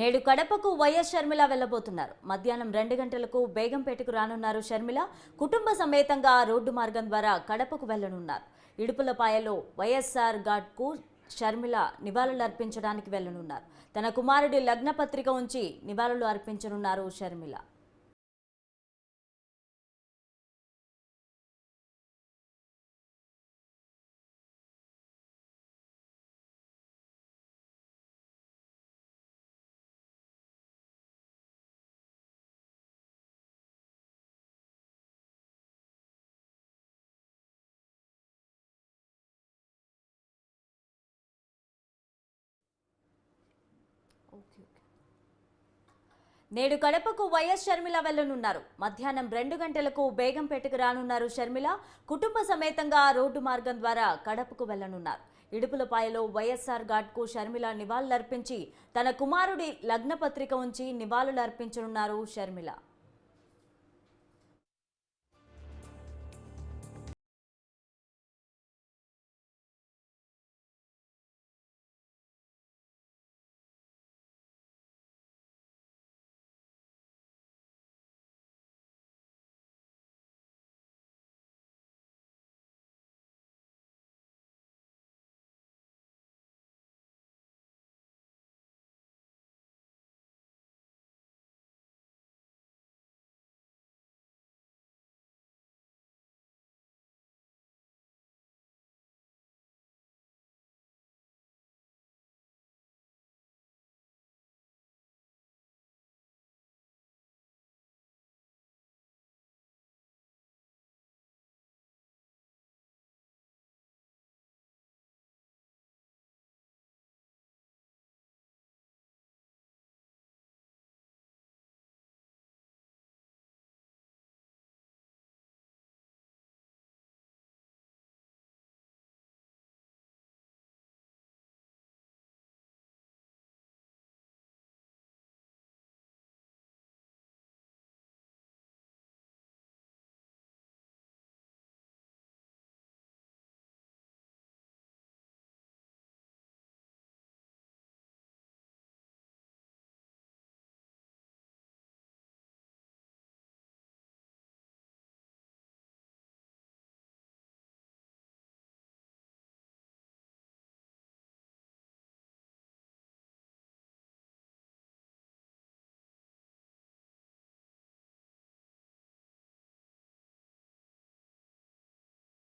నేడు కడపకు వైఎస్ షర్మిల వెళ్ళబోతున్నారు మధ్యాహ్నం రెండు గంటలకు బేగంపేటకు రానున్నారు షర్మిల. కుటుంబ సమేతంగా రోడ్డు మార్గం ద్వారా కడపకు వెళ్ళనున్నారు ఇడుపులపాయలో వైఎస్ఆర్ ఘాట్కు షర్మిల నివాళులు అర్పించడానికి వెళ్ళనున్నారు తన కుమారుడి లగ్నపత్రిక ఉంచి నివాళులు అర్పించనున్నారు షర్మిల. నేడు కడపకు వైఎస్ షర్మిల వెళ్ళనున్నారు మధ్యాహ్నం రెండు గంటలకు బేగంపేటకు రానున్నారు షర్మిల. కుటుంబ సమేతంగా రోడ్డు మార్గం ద్వారా కడపకు వెళ్ళనున్నారు ఇడుపులపాయలో వైఎస్ఆర్ ఘాట్కు షర్మిల నివాళులర్పించి తన కుమారుడి లగ్నపత్రిక ఉంచి నివాళులర్పించనున్నారు షర్మిల.